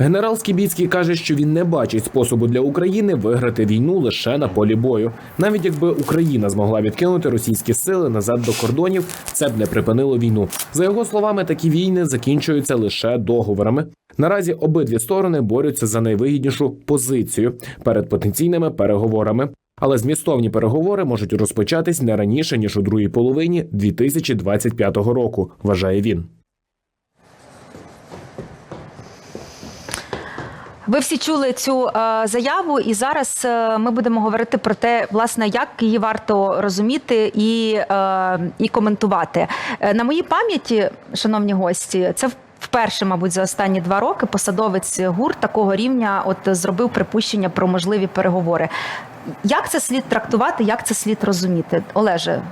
Генерал Скібіцький каже, що він не бачить способу для України виграти війну лише на полі бою. Навіть якби Україна змогла відкинути російські сили назад до кордонів, це б не припинило війну. За його словами, такі війни закінчуються лише договорами. Наразі обидві сторони борються за найвигіднішу позицію перед потенційними переговорами. Але змістовні переговори можуть розпочатись не раніше ніж у другій половині 2025 року, вважає він. Ви всі чули цю е, заяву, і зараз е, ми будемо говорити про те, власне, як її варто розуміти і, е, і коментувати. Е, на моїй пам'яті, шановні гості, це вперше, мабуть, за останні два роки посадовець ГУР такого рівня от зробив припущення про можливі переговори. Як це слід трактувати, як це слід розуміти, Олеже?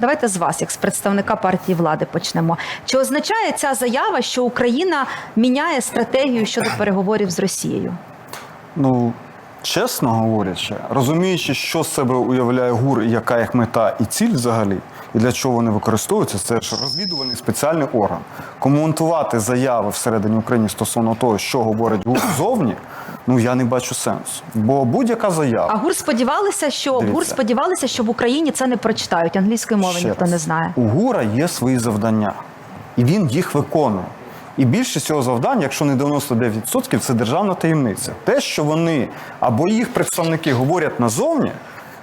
Давайте з вас, як з представника партії влади, почнемо. Чи означає ця заява, що Україна міняє стратегію щодо переговорів з Росією? Ну, чесно говорячи, розуміючи, що з себе уявляє ГУР, і яка їх мета і ціль взагалі, і для чого вони використовуються, це ж розвідувальний спеціальний орган. Коментувати заяви всередині України стосовно того, що говорить ГУР зовні, ну я не бачу сенсу. Бо будь-яка заява. А ГУР сподівалися, що Дивіться. ГУР сподівалися, що в Україні це не прочитають. Англійської мови Ще ніхто раз. не знає. У ГУРа є свої завдання, і він їх виконує. І більшість цього завдань, якщо не 99%, це державна таємниця. Те, що вони або їх представники говорять назовні,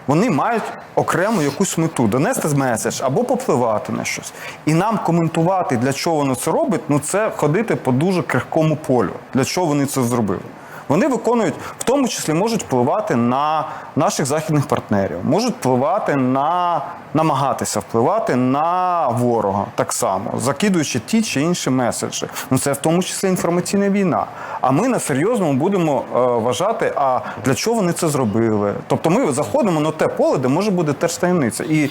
вони мають окрему якусь мету донести з меседж або попливати на щось. І нам коментувати, для чого воно це робить, ну це ходити по дуже крихкому полю. Для чого вони це зробили. Вони виконують, в тому числі можуть впливати на наших західних партнерів, можуть впливати на намагатися впливати на ворога так само, закидуючи ті чи інші меседжі. Ну це в тому числі інформаційна війна. А ми на серйозному будемо е, вважати, а для чого вони це зробили. Тобто ми заходимо на те поле, де може бути теж таємниця. І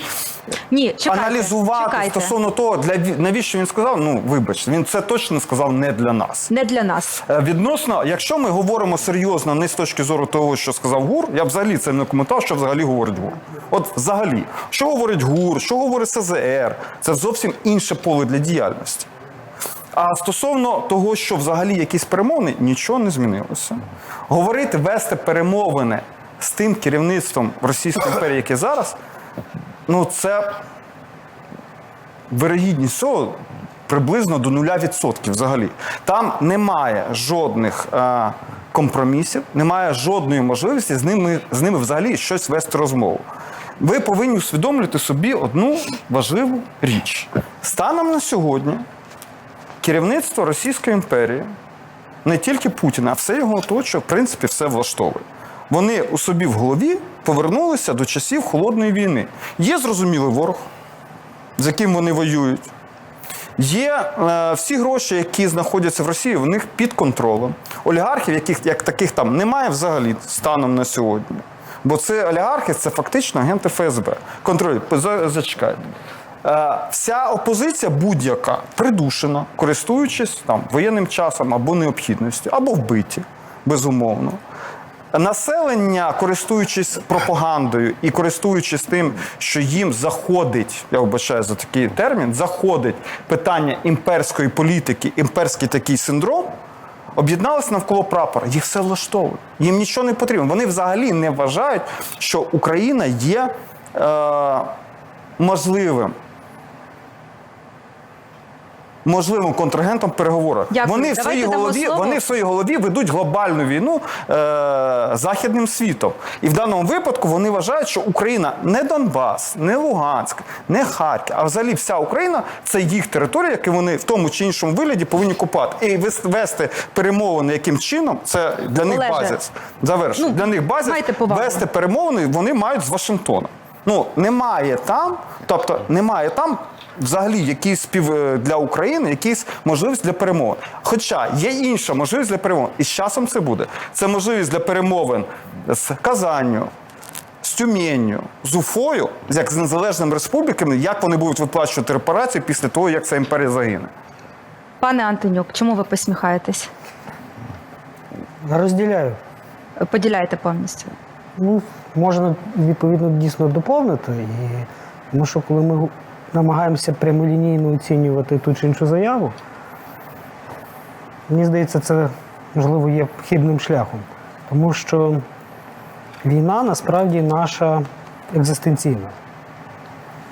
Ні, чекайте, аналізувати чекайте. стосовно того, для ві- навіщо він сказав, ну вибачте, він це точно сказав не для нас. Не для нас. Е, Відносно, якщо ми говоримо серйозно, не з точки зору того, що сказав ГУР, я б взагалі це не коментував, що взагалі говорить ГУР. От взагалі, що говорить ГУР, що говорить СЗР, це зовсім інше поле для діяльності. А стосовно того, що взагалі якісь перемовини, нічого не змінилося. Говорити, вести перемовини з тим керівництвом Російської імперії, яке зараз, ну це вирогідність цього приблизно до 0% взагалі. Там немає жодних е, компромісів, немає жодної можливості з ними, з ними взагалі щось вести розмову. Ви повинні усвідомлювати собі одну важливу річ. Станом на сьогодні керівництво Російської імперії, не тільки Путіна, а все його оточує, в принципі, все влаштовує. Вони у собі в голові повернулися до часів холодної війни. Є зрозумілий ворог, з яким вони воюють. Є е, всі гроші, які знаходяться в Росії, в них під контролем. Олігархів, яких як таких там немає взагалі станом на сьогодні. Бо це олігархи, це фактично агенти ФСБ. Контроль, за- зачекайте. Е, вся опозиція будь-яка придушена, користуючись там воєнним часом або необхідністю, або вбиті, безумовно. Населення, користуючись пропагандою і користуючись тим, що їм заходить, я вибачаю за такий термін, заходить питання імперської політики, імперський такий синдром, об'єдналися навколо прапора. Їх все влаштовує. Їм нічого не потрібно. Вони взагалі не вважають, що Україна є е, можливим. Можливим контрагентом в. Дякую. Вони в своїй голові, слово. вони в своїй голові ведуть глобальну війну е, західним світом. І в даному випадку вони вважають, що Україна не Донбас, не Луганськ, не Харків, а взагалі вся Україна це їх територія, яку вони в тому чи іншому вигляді повинні купати. І вес- вести перемовини яким чином, це для них базис. Завершу. ну, для них базис вести перемовини вони мають з Вашингтона. Ну немає там, тобто немає там взагалі якийсь спів е, для України, якийсь можливість для перемовин. Хоча є інша можливість для перемовин, і з часом це буде. Це можливість для перемовин з Казанню, з Тюменню, з Уфою, як з незалежними республіками, як вони будуть виплачувати репарації після того, як ця імперія загине. Пане Антонюк, чому ви посміхаєтесь? Розділяю. Поділяйте повністю. Ну, можна відповідно дійсно доповнити. І... Тому що коли ми намагаємося прямолінійно оцінювати ту чи іншу заяву, мені здається, це можливо, є хибним шляхом. Тому що війна насправді наша екзистенційна.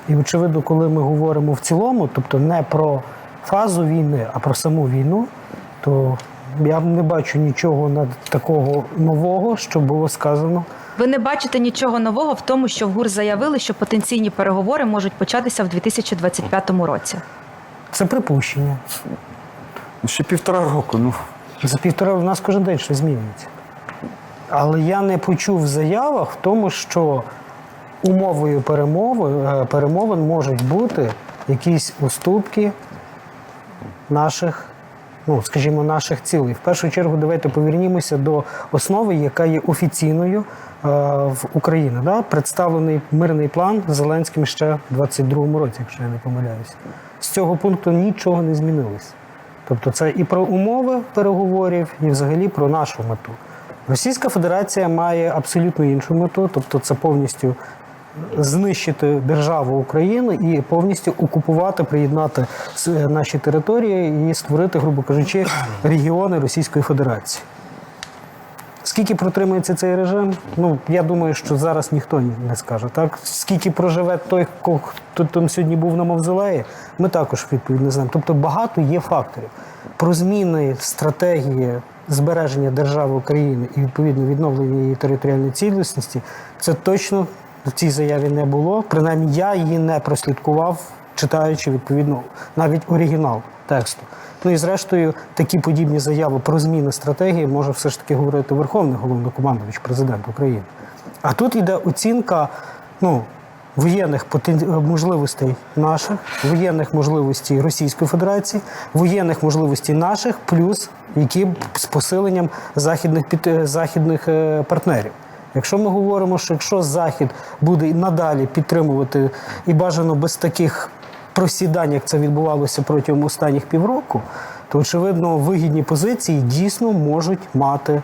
І очевидно, коли ми говоримо в цілому, тобто не про фазу війни, а про саму війну, то я не бачу нічого такого нового, що було сказано. Ви не бачите нічого нового в тому, що в ГУР заявили, що потенційні переговори можуть початися в 2025 році. Це припущення. Ще півтора року. Ну За півтора у нас кожен день щось змінюється. Але я не почув в заявах в тому, що умовою перемови, е, перемовин можуть бути якісь уступки наших, ну, скажімо, наших цілей. В першу чергу, давайте повернімося до основи, яка є офіційною е, в Україні. Да? Представлений мирний план Зеленським ще в 22-му році, якщо я не помиляюся. З цього пункту нічого не змінилось. Тобто це і про умови переговорів, і взагалі про нашу мету. Російська Федерація має абсолютно іншу мету, тобто це повністю знищити державу Україну і повністю окупувати, приєднати наші території і створити, грубо кажучи, регіони Російської Федерації. Скільки протримається цей режим? Ну я думаю, що зараз ніхто не скаже. Так скільки проживе той, хто там сьогодні був на мавзолеї, ми також відповідь не знаємо. Тобто багато є факторів. Про зміни стратегії збереження держави України і відповідно відновлення її територіальної цілісності, це точно в цій заяві не було. Принаймні я її не прослідкував, читаючи відповідно навіть оригінал тексту. Ну і зрештою, такі подібні заяви про зміни стратегії може все ж таки говорити Верховний головнокомандувач, президент України. А тут йде оцінка ну, воєнних можливостей наших, воєнних можливостей Російської Федерації, воєнних можливостей наших, плюс які з посиленням західних під... західних е, партнерів. Якщо ми говоримо, що якщо Захід буде і надалі підтримувати і бажано без таких просідань, як це відбувалося протягом останніх півроку, то очевидно вигідні позиції дійсно можуть мати.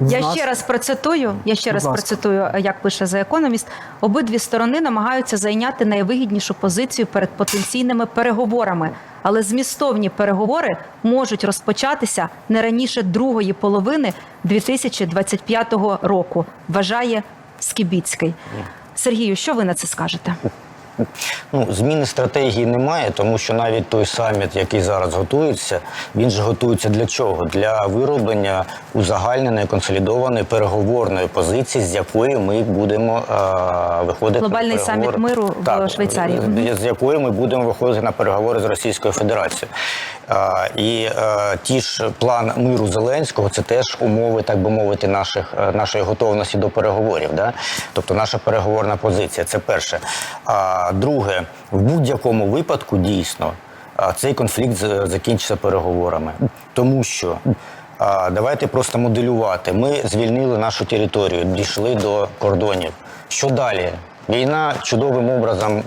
Я нас- ще раз процитую. Я ще Будь раз ласка. процитую, як пише за економіст. Обидві сторони намагаються зайняти найвигіднішу позицію перед потенційними переговорами, але змістовні переговори можуть розпочатися не раніше другої половини 2025 року. Вважає Скібіцький. Сергію, що ви на це скажете? Ну, зміни стратегії немає, тому що навіть той саміт, який зараз готується, він же готується для чого? Для вироблення узагальненої консолідованої переговорної позиції, з якої ми будемо а, виходити Глобальний на переговори. саміт миру в Швейцарії. з якої ми будемо виходити на переговори з Російською Федерацією. І е, ті ж план миру Зеленського це теж умови, так би мовити, наших, е, нашої готовності до переговорів. Да? Тобто наша переговорна позиція. Це перше. А друге, в будь-якому випадку дійсно цей конфлікт закінчиться переговорами, тому що. Давайте просто моделювати. Ми звільнили нашу територію, дійшли до кордонів. Що далі? Війна чудовим образом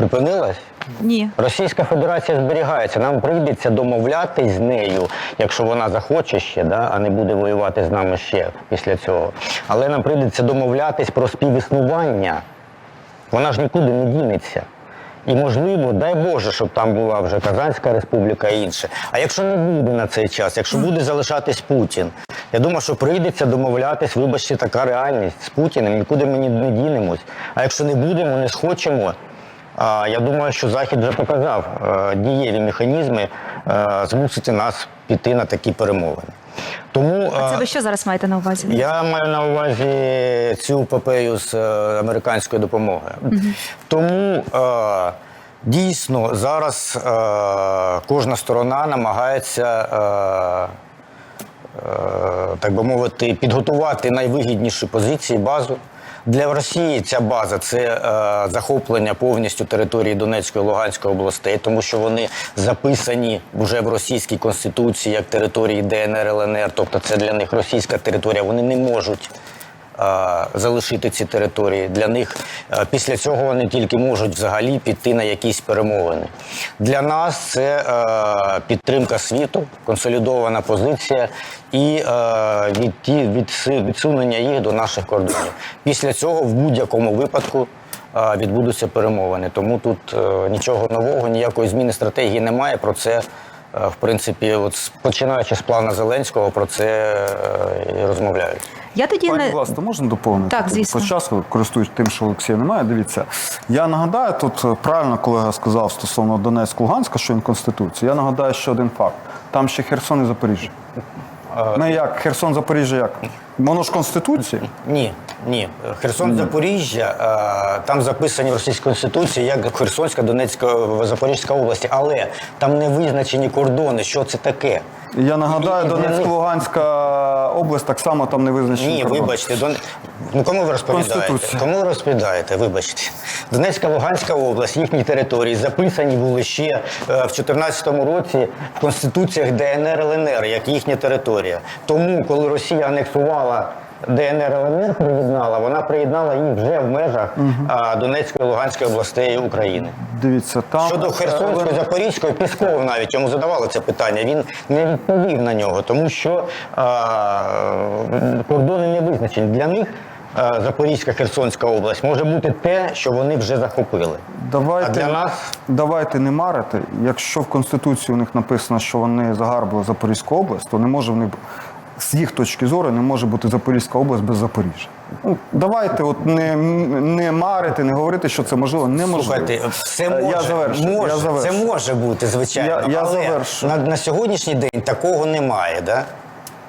припинилась? Ні. Російська Федерація зберігається. Нам прийдеться домовлятись з нею, якщо вона захоче ще, да, а не буде воювати з нами ще після цього. Але нам прийдеться домовлятись про співіснування. Вона ж нікуди не дінеться. І можливо, дай Боже, щоб там була вже Казанська республіка і інше. А якщо не буде на цей час, якщо буде залишатись Путін, я думаю, що прийдеться домовлятись, вибачте, така реальність з Путіним, нікуди ми не дінемось. А якщо не будемо, не схочемо, я думаю, що Захід вже показав е, дієві механізми е, змусити нас піти на такі перемовини. Тому А це е, ви що зараз маєте на увазі? я маю на увазі цю епопею з американської допомоги. Тому е, дійсно зараз кожна сторона намагається. Так би мовити, підготувати найвигідніші позиції, базу. Для Росії ця база це е, захоплення повністю території Донецької та Луганської областей, тому що вони записані вже в російській конституції як території ДНР ЛНР, тобто це для них російська територія. Вони не можуть залишити ці території. Для них е, після цього вони тільки можуть взагалі піти на якісь перемовини. Для нас це е, підтримка світу, консолідована позиція і е, відсунення їх до наших кордонів. Після цього в будь-якому випадку. е, Відбудуться перемовини, тому тут е, нічого нового, ніякої зміни стратегії немає. Про це е, в принципі, от починаючи з плану Зеленського, про це е, і розмовляють. Я тоді Пані не Власне, можна доповнити? Так, звісно. По часу, користуюсь тим, що Олексія немає. Дивіться, я нагадаю, тут е, правильно колега сказав стосовно Донецьк-Луганська, що він Конституція. Я нагадаю ще один факт. Там ще Херсон і Запоріжжя. Ми як Херсон, Запоріжжя як? Воно ж конституції? Ні, ні. Херсон, Запоріжжя, там записані в Російській Конституції як Херсонська, Донецька, Запорізька області, але там не визначені кордони, що це таке. Я нагадаю, Донецьк-Луганська область так само там не визначена. Ні, вибачте, Дон... ну кому ви розповідаєте? Конституція. Кому ви розповідаєте? Вибачте. Донецька, Луганська область, їхні території записані були ще е, в 2014 році в конституціях ДНР ЛНР, як їхня територія. Тому, коли Росія анексувала ДНР ЛНР, приєднала, вона приєднала їх вже в межах а, Донецької Луганської областей України. Дивіться, там Щодо Херсонської, Запорізької, Пісков навіть йому задавали це питання. Він не відповів на нього, тому що а, кордони не визначені. Для них Запорізька Херсонська область може бути те, що вони вже захопили. Давайте, А для нас давайте не марити. Якщо в Конституції у них написано, що вони загарбили Запорізьку область, то не може в них з їх точки зору не може бути Запорізька область без Запоріжжя. Ну, давайте от не, не марити, не говорити, що це можливо. Неможливо. слухайте, все Е, може, я завершу, може, я завершу. це може бути, звичайно. Я- я але завершу. на, на сьогоднішній день такого немає. Да?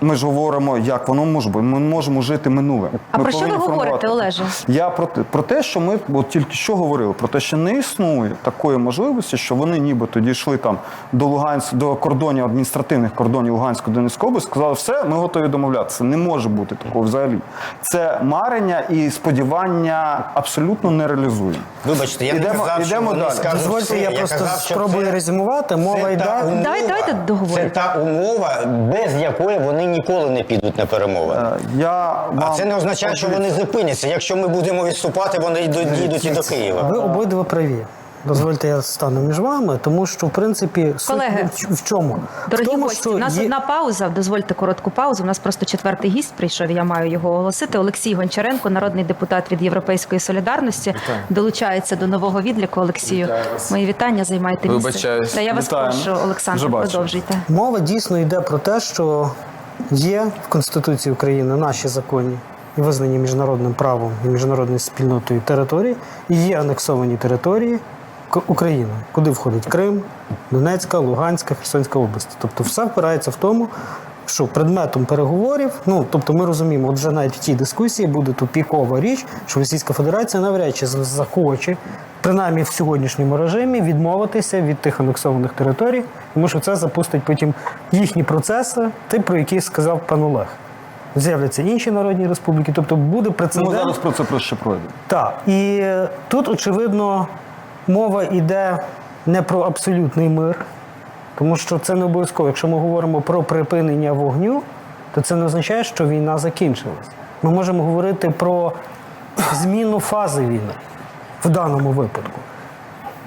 Ми ж говоримо, як воно може бути. Ми можемо жити минулим. А Ми про що ви говорите. Олеже? Я про те, про те, що ми от тільки що говорили, про те, що не існує такої можливості, що вони нібито дійшли там до Луганськ, до кордонів адміністративних кордонів Луганської Донецької області, сказали, все, ми готові домовлятися. Не може бути такого взагалі. Це марення і сподівання абсолютно не реалізуємо. Вибачте, я не Ідемо- казав, що вони далі. скажуть Дозвольте, все. я просто казав, що спробую це- резюмувати. Мова Це йде. та умова, Давай- давайте договоримо. Це та умова, без якої вони ніколи не підуть на перемовини. Е, Я А вам це не означає, що вони зупиняться. Якщо ми будемо відступати, вони йдуть, і до Києва. Ви обидва праві. Дозвольте, я стану між вами, тому що в принципі Колеги, в в чому? Дорогі в тому, гості, у нас є- одна пауза. Дозвольте коротку паузу. У нас просто четвертий гість прийшов. Я маю його оголосити. Олексій Гончаренко, народний депутат від Європейської солідарності, долучається до нового відліку. Олексію, мої вітання. Займайте місце. Вибачаюсь. Та я вас Вітаємо. прошу, Олександр, продовжуйте. Мова дійсно йде про те, що є в Конституції України наші законні і визнані міжнародним правом і міжнародною спільнотою території, і є анексовані території України, куди входить Крим, Донецька, Луганська, Херсонська область. Тобто все впирається в тому, що предметом переговорів, ну тобто ми розуміємо, от вже навіть в тій дискусії буде тупікова річ, що Російська Федерація навряд чи захоче, принаймні в сьогоднішньому режимі, відмовитися від тих анексованих територій, тому що це запустить потім їхні процеси, ті, про які сказав пан Олег. З'являться інші народні республіки, тобто буде Ми зараз про це проще пройдемо. Так, і тут, очевидно, мова йде не про абсолютний мир, тому що це не обов'язково. Якщо ми говоримо про припинення вогню, то це не означає, що війна закінчилась. Ми можемо говорити про зміну фази війни в даному випадку.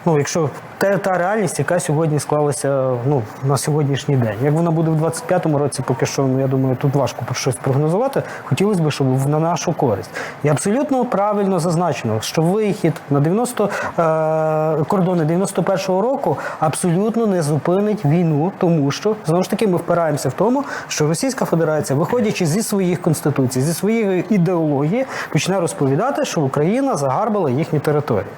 Ну, якщо та, та реальність, яка сьогодні склалася ну, на сьогоднішній день. Як вона буде в 25-му році, поки що, ну, я думаю, тут важко щось прогнозувати. Хотілося б, щоб на нашу користь. І абсолютно правильно зазначено, що вихід на 90, е, кордони 91-го року абсолютно не зупинить війну, тому що знову ж таки ми впираємося в тому, що Російська Федерація, виходячи зі своїх конституцій, зі своєї ідеології, почне розповідати, що Україна загарбала їхні території.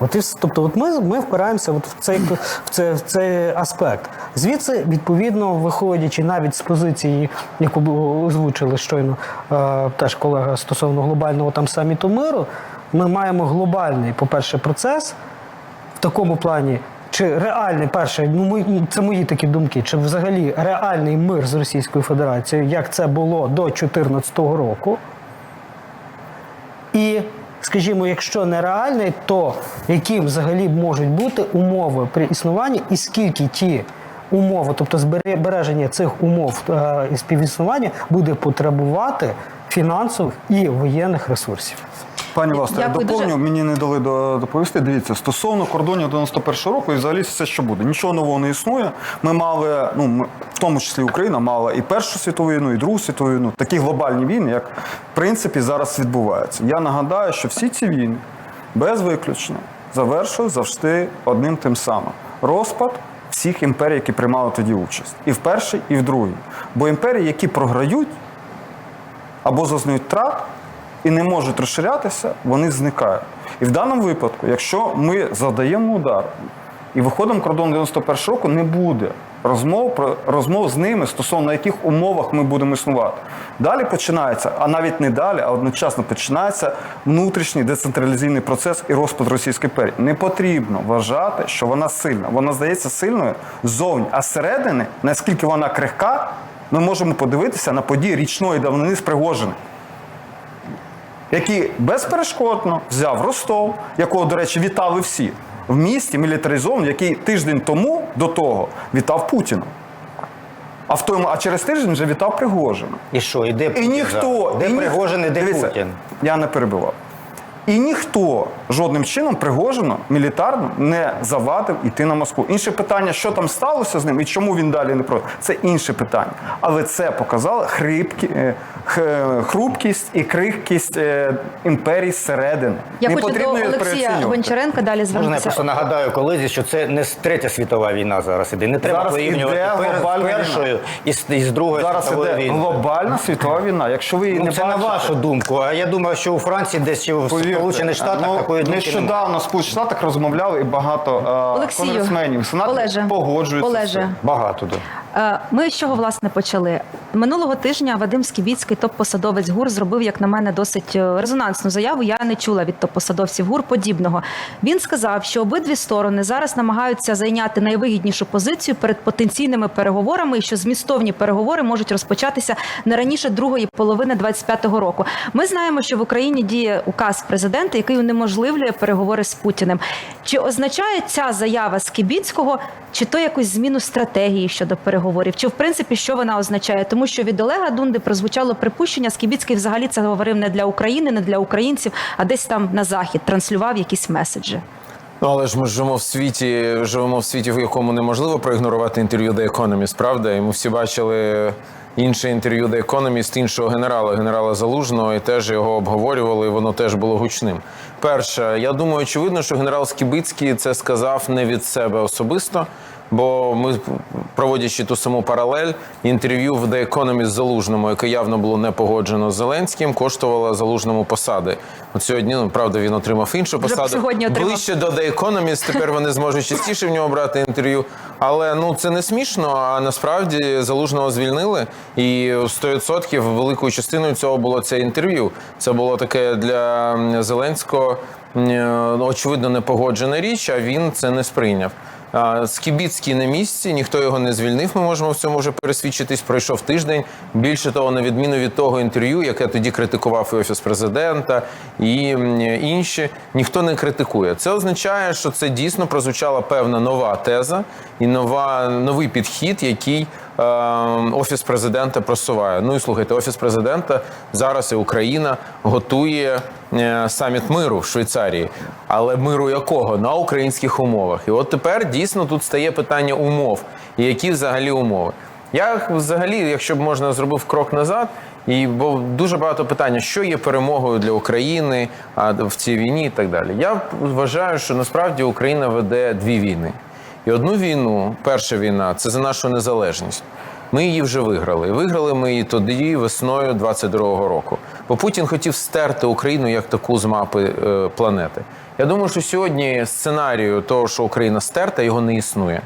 От і тобто, от ми, ми впираємося от в, цей, в, цей, в цей аспект. Звідси, відповідно, виходячи навіть з позиції, яку озвучили щойно е, теж колега стосовно глобального там саміту миру, ми маємо глобальний, по-перше, процес в такому плані. Чи реальний перше, ну мої- це мої такі думки, чи взагалі реальний мир з Російською Федерацією, як це було до 2014 року, і, скажімо, якщо нереальний, то які взагалі можуть бути умови при існуванні, і скільки ті умови, тобто збереження цих умов е, і співіснування буде потребувати фінансових і воєнних ресурсів. Пані Власне, я доповню, дуже. мені не дали до- доповісти. Дивіться, стосовно кордонів 91-го року, і взагалі все, що буде. Нічого нового не існує. Ми мали, ну ми, в тому числі Україна мала і Першу світову війну, і Другу світову війну. Такі глобальні війни, як в принципі зараз відбуваються. Я нагадаю, що всі ці війни без виключення завершили завжди одним тим самим: розпад всіх імперій, які приймали тоді участь. І в першій, і в другій. Бо імперії, які програють або зазнають втрат і не можуть розширятися, вони зникають. І в даному випадку, якщо ми задаємо удар і виходимо кордон 91 року, не буде розмов про розмов з ними стосовно яких умовах ми будемо існувати. Далі починається, а навіть не далі, а одночасно починається внутрішній децентралізаційний процес і розпад Російської імперії. Не потрібно вважати, що вона сильна. Вона здається сильною ззовні, а зсередини, наскільки вона крихка, ми можемо подивитися на події річної давнини з Пригожини який безперешкодно взяв Ростов, якого, до речі, вітали всі, в місті мілітаризованому, який тиждень тому до того вітав Путіна. А в тому, а через тиждень вже вітав Пригожина. І що, і де І ніхто? Де і Пригожин і де Дивіться, Путін? Я не перебивав. І ніхто жодним чином Пригожину мілітарно не завадив іти на Москву. Інше питання, що там сталося з ним і чому він далі не про це інше питання. Але це показало хрипкі, е, хрупкість і крихкість е, імперії зсередини. Я не хочу до Олексія. Гончаренка далі Можна я просто нагадаю колезі, що це не третя світова війна зараз іде. Не треба Зараз порівнювати з першою і з, і з другою Зараз світовою іде війною. глобальна світова війна. Якщо ви її Ну, не це на вашу думку. А я думаю, що у Франції десь чи в Сполучених Штатах ну, такої думки нещодавно в Сполучених Штатах розмовляли і багато е, Олексію, конгресменів, сенаторів Олеже, погоджуються. Олеже. Багато да. Е, Ми з чого власне почали минулого тижня. Вадим Скібіцький, топ-посадовець ГУР, зробив, як на мене, досить е, резонансну заяву. Я не чула від топ-посадовців ГУР подібного. Він сказав, що обидві сторони зараз намагаються зайняти найвигіднішу позицію перед потенційними переговорами, і що змістовні переговори можуть розпочатися не раніше другої половини 25-го року. Ми знаємо, що в Україні діє указ президента, який унеможливлює переговори з Путіним. Чи означає ця заява Скібіцького, чи то якусь зміну стратегії щодо переговорів? Чи в принципі що вона означає? Тому що від Олега Дунди прозвучало припущення, Скібіцький взагалі це говорив не для України, не для українців, а десь там на захід транслював якісь меседжі. Ну, але ж ми живемо в світі, живемо в світі, в якому неможливо проігнорувати інтерв'ю The Economist, правда? І ми всі бачили інше інтерв'ю The Economist іншого генерала, генерала Залужного, і теж його обговорювали, і воно теж було гучним. Перше, я думаю, очевидно, що генерал Скібицький це сказав не від себе особисто. Бо ми, проводячи ту саму паралель, інтерв'ю в The Economist Залужному, яке явно було не погоджено з Зеленським, коштувало Залужному посади. От сьогодні, ну правда, він отримав іншу посаду. сьогодні отримав. Ближче до The Economist, тепер вони зможуть частіше в нього брати інтерв'ю. Але ну це не смішно. А насправді залужного звільнили, і 100% великою частиною цього було це інтерв'ю. Це було таке для Зеленського очевидно непогоджена річ, а він це не сприйняв. Скібіцький на місці, ніхто його не звільнив. Ми можемо в цьому вже пересвідчитись. Пройшов тиждень. Більше того, на відміну від того інтерв'ю, яке тоді критикував і офіс президента і інші, ніхто не критикує. Це означає, що це дійсно прозвучала певна нова теза і нова новий підхід, який офіс президента просуває. Ну і слухайте, офіс президента зараз і Україна готує е, саміт миру в Швейцарії, але миру якого на українських умовах. І от тепер дійсно тут стає питання умов, і які взагалі умови. Я взагалі, якщо б можна зробив крок назад, і бо дуже багато питання, що є перемогою для України в цій війні, і так далі. Я вважаю, що насправді Україна веде дві війни. І одну війну, перша війна, це за нашу незалежність. Ми її вже виграли. Виграли ми її тоді весною 22-го року. Бо Путін хотів стерти Україну як таку з мапи е, планети. Я думаю, що сьогодні сценарію того, що Україна стерта, його не існує.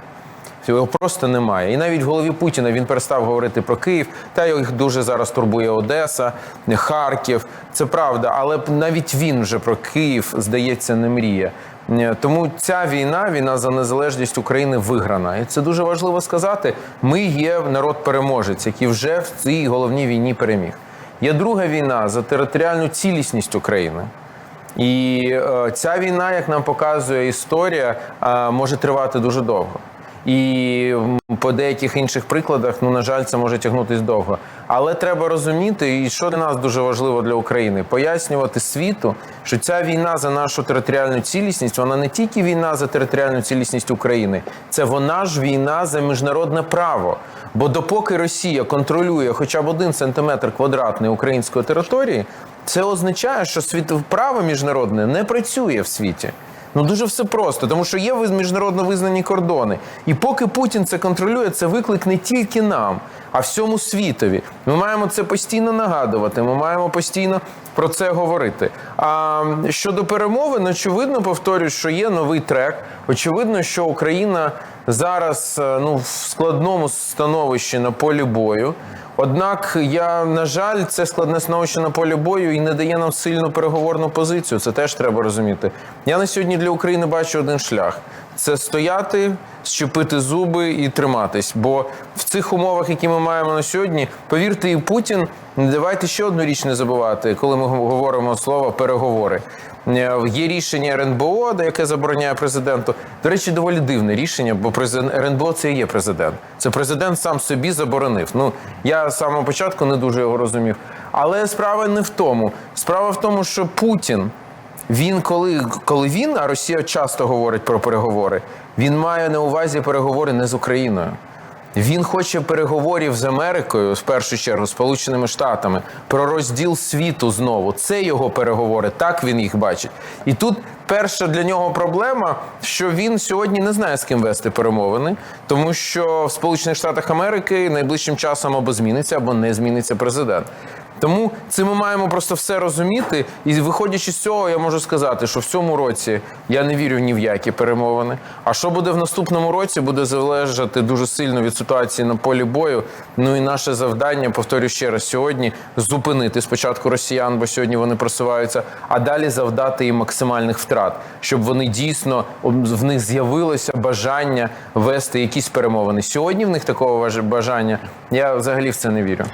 Його просто немає. І навіть в голові Путіна він перестав говорити про Київ. Та їх дуже зараз турбує Одеса, Харків. Це правда, але навіть він вже про Київ, здається, не мріє. Е, Тому ця війна, війна за незалежність України, виграна. І це дуже важливо сказати. Ми є народ-переможець, який вже в цій головній війні переміг. Є друга війна за територіальну цілісність України. І е, ця війна, як нам показує історія, е, може тривати дуже довго. І по деяких інших прикладах, ну на жаль, це може тягнутись довго. Але треба розуміти, і що для нас дуже важливо для України, пояснювати світу, що ця війна за нашу територіальну цілісність, вона не тільки війна за територіальну цілісність України, це вона ж війна за міжнародне право. Бо допоки Росія контролює хоча б один сантиметр квадратний української території, це означає, що світ право міжнародне не працює в світі. Ну дуже все просто, тому що є міжнародно визнані кордони. І поки Путін це контролює, це виклик не тільки нам, а всьому світові. Ми маємо це постійно нагадувати. Ми маємо постійно про це говорити. А щодо перемовин, очевидно, повторюю, що є новий трек. Очевидно, що Україна зараз е, ну в складному становищі на полі бою. Однак я на жаль, це складне становище на полі бою і не дає нам сильну переговорну позицію. Це теж треба розуміти. Я на сьогодні для України бачу один шлях: це стояти, щепити зуби і триматись. Бо в цих умовах, які ми маємо на сьогодні, повірте, і Путін. Давайте ще одну річ не забувати, коли ми говоримо слово переговори. Е, Є рішення РНБО, яке забороняє президенту. До речі, доволі дивне рішення, бо РНБО це і є президент. Це президент сам собі заборонив. Ну я з самого початку не дуже його розумів. Але справа не в тому. Справа в тому, що Путін. Він коли, коли він, а Росія часто говорить про переговори, він має на увазі переговори не з Україною. Він хоче переговорів з Америкою, в першу чергу, Сполученими Штатами, про розділ світу знову. Це його переговори, так він їх бачить. І тут перша для нього проблема, що він сьогодні не знає, з ким вести перемовини, тому що в Сполучених Штатах Америки найближчим часом або зміниться, або не зміниться президент. Тому це ми маємо просто все розуміти. І виходячи з цього, я можу сказати, що в цьому році я не вірю ні в які перемовини. А що буде в наступному році, буде залежати дуже сильно від ситуації на полі бою. Ну і наше завдання, повторю ще раз, сьогодні зупинити спочатку росіян, бо сьогодні вони просуваються, а далі завдати їм максимальних втрат, щоб вони дійсно в них з'явилося бажання вести якісь перемовини. Сьогодні в них такого бажання. Я взагалі в це не вірю.